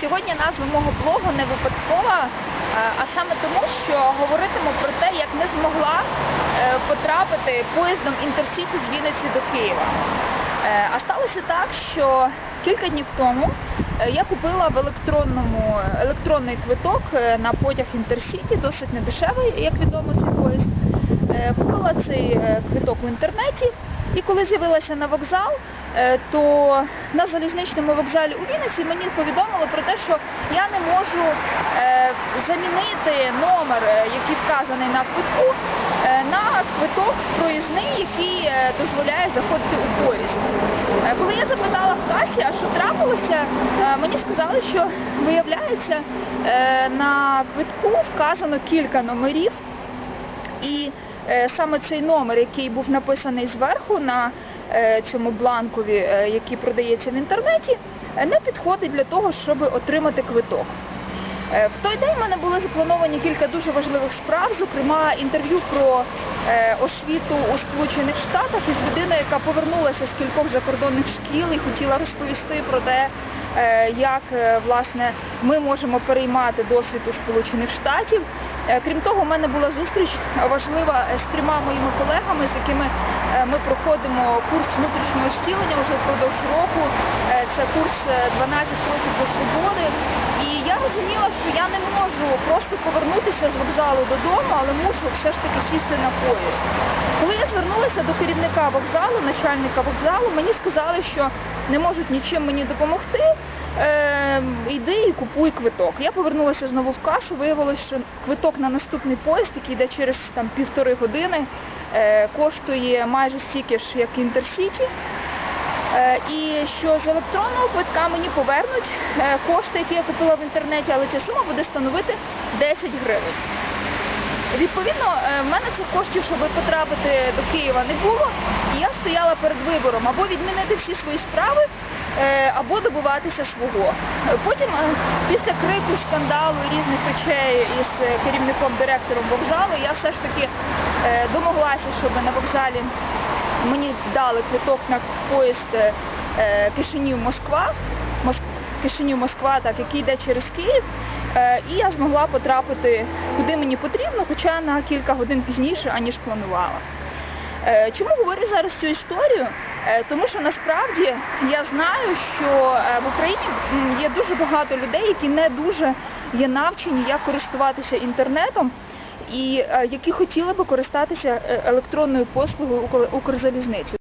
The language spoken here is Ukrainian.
Сьогодні назва мого блогу не випадкова, е, а саме тому, що говоритиму про те, як не змогла е, потрапити поїздом Інтерсіті з Вінниці до Києва. Е, А сталося так, що кілька днів тому я купила в електронному електронний квиток на потяг Інтерсіті, досить недешевий, як відомо, цей поїзд. Купила цей квиток в інтернеті і коли з'явилася на вокзал, то на залізничному вокзалі у Вінниці мені повідомили про те, що я не можу е, замінити номер, е, який вказаний на квитку, е, на квиток проїзний, який е, дозволяє заходити у поїзд. Е, Коли я запитала в касі, а що трапилося, е, мені сказали, що виявляється е, на квитку вказано кілька номерів. І е, саме цей номер, який був написаний зверху на е, цьому бланкові, е, який продається в інтернеті, е, не підходить для того, щоб отримати квиток. Е, В той день в мене були заплановані кілька дуже важливих справ, зокрема інтерв'ю про е, освіту у Сполучених Штатах із людиною, яка повернулася з кількох закордонних шкіл і хотіла розповісти про те, е, як е, власне ми можемо переймати досвід у Сполучених Штатів. Е, Крім того, у мене була зустріч важлива е, з трьома моїми колегами, з якими е, ми проходимо курс внутрішнього зцілення вже впродовж року. Це курс е, 12 років до свободи. І я розуміла, що я не можу просто повернутися з вокзалу додому, але мушу все ж таки сісти на поїзд. Коли я звернулася до керівника вокзалу, начальника вокзалу, мені сказали, що не можуть нічим мені допомогти. Е, йди і купуй квиток. Я повернулася знову в касу, виявилося, що квиток на наступний поїзд, який йде через там, півтори години, е, коштує майже стільки ж, як Інтерсіті. Е, І що з електронного квитка мені повернуть е, кошти, які я купила в інтернеті, але ця сума буде становити 10 гривень. Відповідно, е, в мене цих коштів, щоб потрапити до Києва, не було. І я стояла перед вибором або відмінити всі свої справи, е, або добиватися свого. Е, Потім, після крику, скандалу і різних речей із е, керівником, директором вокзалу, я все ж таки домоглася, щоб на вокзалі мені дали квиток на поїзд Кишинів-Москва, Кишинів-Москва, який йде через Київ. Е, І я змогла потрапити куди мені потрібно, хоча на кілька годин пізніше, аніж планувала. Е, Чому говорю зараз цю історію? Е, Тому що насправді я знаю, що в Україні є дуже багато людей, які не дуже є навчені, як користуватися інтернетом і які хотіли би користатися електронною послугою Укр- Укрзалізниці.